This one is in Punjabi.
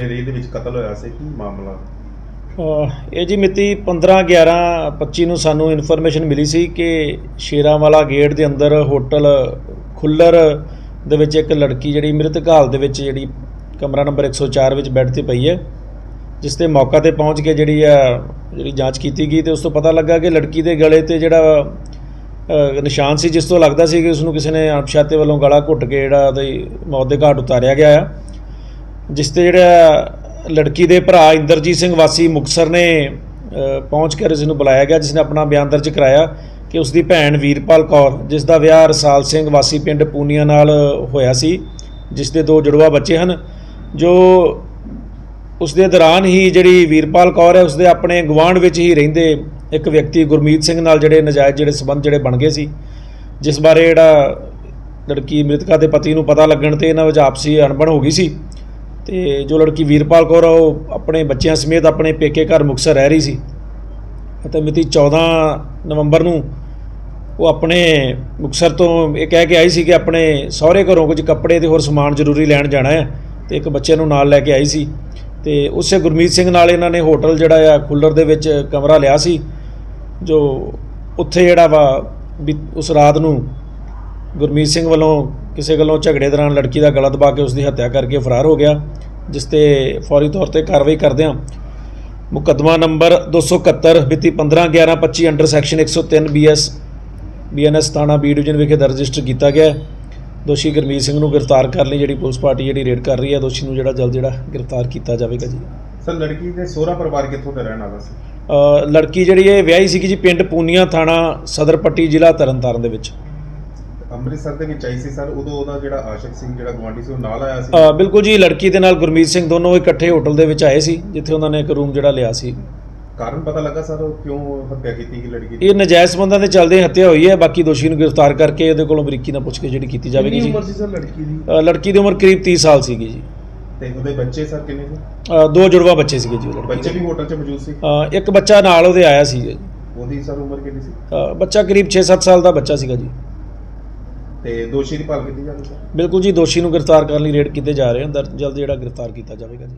ਰੇਹ ਦੇ ਵਿੱਚ ਕਤਲ ਹੋਇਆ ਸੀ? ਕੀ ਮਾਮਲਾ? ਇਹ ਜੀ ਮਿਤੀ 15 11 25 ਨੂੰ ਸਾਨੂੰ ਇਨਫੋਰਮੇਸ਼ਨ ਮਿਲੀ ਸੀ ਕਿ ਸ਼ੇਰਾਂਵਾਲਾ ਗੇਟ ਦੇ ਅੰਦਰ ਹੋਟਲ ਖੁੱਲਰ ਦੇ ਵਿੱਚ ਇੱਕ ਲੜਕੀ ਜਿਹੜੀ ਮ੍ਰਿਤਕ ਹਾਲ ਦੇ ਵਿੱਚ ਜਿਹੜੀ ਕਮਰਾ ਨੰਬਰ 104 ਵਿੱਚ ਬੈੱਡ ਤੇ ਪਈ ਹੈ, ਜਿਸ ਤੇ ਮੌਕਾ ਤੇ ਪਹੁੰਚ ਕੇ ਜਿਹੜੀ ਆ, ਜਿਹੜੀ ਜਾਂਚ ਕੀਤੀ ਗਈ ਤੇ ਉਸ ਤੋਂ ਪਤਾ ਲੱਗਾ ਕਿ ਲੜਕੀ ਦੇ ਗਲੇ ਤੇ ਜਿਹੜਾ ਨਿਸ਼ਾਨ ਸੀ, ਜਿਸ ਤੋਂ ਲੱਗਦਾ ਸੀ ਕਿ ਉਸ ਨੂੰ ਕਿਸੇ ਨੇ ਅਣਪਛਾਤੇ ਵੱਲੋਂ ਗਲਾ ਘੁੱਟ ਕੇ ਜਿਹੜਾ ਉਹਦੀ ਮੌਤ ਦੇ ਘਾਟ ਉਤਾਰਿਆ ਗਿਆ ਆ। ਜਿਸ ਤੇ ਜਿਹੜਾ ਲੜਕੀ ਦੇ ਭਰਾ ਇੰਦਰਜੀਤ ਸਿੰਘ ਵਾਸੀ ਮੁਕਸਰ ਨੇ ਪਹੁੰਚ ਕੇ ਇਸ ਨੂੰ ਬੁਲਾਇਆ ਗਿਆ ਜਿਸ ਨੇ ਆਪਣਾ ਬਿਆਨ ਦਰਜ ਕਰਾਇਆ ਕਿ ਉਸ ਦੀ ਭੈਣ ਵੀਰਪਾਲ ਕੌਰ, ਜਿਸ ਦਾ ਵਿਆਹ ਰਸਾਲ ਸਿੰਘ ਵਾਸੀ ਪਿੰਡ ਪੂਨੀਆ ਨਾਲ ਹੋਇਆ ਸੀ, ਜਿਸ ਦੇ ਦੋ ਜੁੜਵਾ ਬੱਚੇ ਹਨ, ਜੋ ਉਸ ਦੇ ਦੌਰਾਨ ਹੀ ਜਿਹੜੀ ਵੀਰਪਾਲ ਕੌਰ ਹੈ ਉਸ ਦੇ ਆਪਣੇ ਗਵਾਂਢ ਵਿੱਚ ਹੀ ਰਹਿੰਦੇ ਇੱਕ ਵਿਅਕਤੀ ਗੁਰਮੀਤ ਸਿੰਘ ਨਾਲ ਜਿਹੜੇ ਨਜਾਇਜ਼ ਜਿਹੜੇ ਸਬੰਧ ਜਿਹੜੇ ਬਣ ਗਏ ਸੀ, ਜਿਸ ਬਾਰੇ ਜਿਹੜਾ ਲੜਕੀ ਮ੍ਰਿਤਕਾ ਦੇ ਪਤੀ ਨੂੰ ਪਤਾ ਲੱਗਣ ਤੇ ਇਹਨਾਂ ਵਿੱਚ ਆਪਸੀ ਅਣਬਣ ਹੋ ਗਈ ਸੀ। ਤੇ ਜੋ ਲੜਕੀ ਵੀਰਪਾਲ ਕੌਰ ਆ, ਉਹ ਆਪਣੇ ਬੱਚਿਆਂ ਸਮੇਤ ਆਪਣੇ ਪੇਕੇ ਘਰ ਮੁਕਤਸਰ ਰਹਿ ਰਹੀ ਸੀ। ਅਤੇ ਮਿਤੀ 14 ਨਵੰਬਰ ਨੂੰ ਉਹ ਆਪਣੇ ਮੁਕਤਸਰ ਤੋਂ ਇਹ ਕਹਿ ਕੇ ਆਈ ਸੀ ਕਿ ਆਪਣੇ ਸਹੁਰੇ ਘਰੋਂ ਕੁਝ ਕੱਪੜੇ ਤੇ ਹੋਰ ਸਮਾਨ ਜ਼ਰੂਰੀ ਲੈਣ ਜਾਣਾ ਹੈ ਤੇ ਇੱਕ ਬੱਚੇ ਨੂੰ ਨਾਲ ਲੈ ਕੇ ਆਈ ਸੀ। ਤੇ ਉਸੇ ਗੁਰਮੀਤ ਸਿੰਘ ਨਾਲ ਇਹਨਾਂ ਨੇ ਹੋਟਲ ਜਿਹੜਾ ਆ ਖੁੱਲਰ ਦੇ ਵਿੱਚ ਕਮਰਾ ਲਿਆ ਸੀ ਜੋ ਉੱਥੇ ਜਿਹੜਾ ਵਾ ਵੀ ਉਸ ਰਾਤ ਨੂੰ ਗੁਰਮੀਤ ਸਿੰਘ ਵੱਲੋਂ ਕਿਸੇ ਗੱਲੋਂ ਝਗੜੇ ਦੌਰਾਨ ਲੜਕੀ ਦਾ ਗਲਾ ਦਬਾ ਕੇ ਉਸ ਦੀ ਹੱਤਿਆ ਕਰਕੇ ਫਰਾਰ ਹੋ ਗਿਆ ਜਿਸ ਤੇ ਫੌਰੀ ਤੌਰ ਤੇ ਕਾਰਵਾਈ ਕਰਦਿਆਂ ਮੁਕੱਦਮਾ ਨੰਬਰ 271 ਮਿਤੀ 15 11 25 ਅੰਡਰ ਸੈਕਸ਼ਨ 103 ਬੀਐਸ ਬੀਐਨਐਸ ਥਾਣਾ ਬੀ ਡਿਵੀਜ਼ਨ ਵਿਖੇ ਦਰਜ ਰਜਿਸਟਰ ਕੀਤਾ ਗਿਆ ਹੈ। ਦੋਸ਼ੀ ਗੁਰਮੀਤ ਸਿੰਘ ਨੂੰ ਗ੍ਰਿਫਤਾਰ ਕਰਨ ਲਈ ਜਿਹੜੀ ਪੁਲਿਸ ਪਾਰਟੀ ਜਿਹੜੀ ਰੇਡ ਕਰ ਰਹੀ ਹੈ। ਦੋਸ਼ੀ ਨੂੰ ਜਿਹੜਾ ਜਲਦ ਜਿਹੜਾ ਗ੍ਰਿਫਤਾਰ ਕੀਤਾ ਜਾਵੇਗਾ ਜੀ। ਸਰ ਲੜਕੀ ਦੇ ਸਹੁਰਾ ਪਰਿਵਾਰ ਕਿੱਥੋਂ ਦਾ ਰਹਿਣ ਵਾਲਾ ਸੀ? ਲੜਕੀ ਜਿਹੜੀ ਇਹ ਵਿਆਹੀ ਸੀਗੀ ਜੀ ਪਿੰਡ ਪੂਨੀਆ ਥਾਣਾ ਸਦਰ ਪੱਟੀ ਜ਼ਿਲ੍ਹਾ ਤਰਨਤਾਰਨ ਦੇ ਵਿੱਚ। ਅੰਮ੍ਰਿਤਸਰ ਦੇ ਵਿੱਚ ਆਈ ਸੀ ਸਰ ਉਦੋਂ ਉਹਦਾ ਜਿਹੜਾ ਆਸ਼ਿਕ ਸਿੰਘ ਜਿਹੜਾ ਗਵਾਂਢੀ ਸੀ ਉਹ ਨਾਲ ਆਇਆ ਸੀ? ਅ, ਬਿਲਕੁਲ ਜੀ ਲੜਕੀ ਦੇ ਨਾਲ ਗੁਰਮੀਤ ਸਿੰਘ ਦੋਨੋਂ ਇਕੱਠੇ ਹੋਟਲ ਦੇ ਵਿੱਚ ਆਏ ਸੀ ਜਿੱਥੇ ਉਹਨਾਂ ਨੇ ਇੱਕ ਰੂਮ ਜਿਹੜਾ ਲਿਆ ਸੀ। ਕਾਰਨ ਪਤਾ ਲੱਗਾ ਸਰ ਉਹ ਕਿਉਂ ਹੱਤਿਆ ਕੀਤੀ ਗਈ ਲੜਕੀ ਦੀ? ਇਹ ਨਜਾਇਜ਼ ਸੰਬੰਧਾਂ ਦੇ ਚੱਲਦੇ ਹੱਤਿਆ ਹੋਈ ਹੈ ਬਾਕੀ ਦੋਸ਼ੀ ਨੂੰ ਗ੍ਰਿਫਤਾਰ ਕਰਕੇ ਇਹਦੇ ਕੋਲੋਂ ਬਰੀਕੀ ਨਾਲ ਪੁੱਛ ਕੇ ਜਿਹੜੀ ਕੀਤੀ ਜਾਵੇਗੀ ਜੀ। ਸੀ ਸਰ ਲੜਕੀ ਦੀ? ਅ, ਲੜਕੀ ਦੀ ਉਮਰ ਕਰੀਬ 30 ਸਾਲ ਸੀਗੀ ਜੀ। ਤੇ ਉਹਦੇ ਬੱਚੇ ਸਰ ਕਿੰਨੇ ਸੀ? ਅ, ਦੋ ਜੁੜਵਾ ਬੱਚੇ ਸੀਗੇ ਜੀ ਉਹ ਲੜਕੀ ਬੱਚੇ ਦੇ। ਵੀ ਹੋਟਲ 'ਚ ਮੌਜੂਦ ਸੀ? ਅ, ਇੱਕ ਬੱਚਾ ਨਾਲ ਉਹਦੇ ਆਇਆ ਸੀ। ਜੀ। ਉਹਦੀ ਸਰ ਉਮਰ ਕਿੰਨੀ ਸੀ? ਅ, ਬੱਚਾ ਕਰੀਬ 6-7 ਸਾਲ ਦਾ ਬੱਚਾ ਸੀਗਾ ਜੀ। ਤੇ ਦੋਸ਼ੀ ਦੀ ਭਾਲ ਕੀਤੀ ਜਾਂਦੀ ਸਰ ਬਿਲਕੁਲ ਜੀ, ਦੋਸ਼ੀ ਨੂੰ ਗ੍ਰਿਫਤਾਰ ਕਰਨ ਲਈ ਰੇਡ ਕੀਤੇ ਜਾ ਰਹੇ ਹਨ। ਦਰ- ਜਲਦ ਜਿਹੜਾ ਗ੍ਰਿਫਤਾਰ ਕੀਤਾ ਜਾਵੇਗਾ ਜੀ।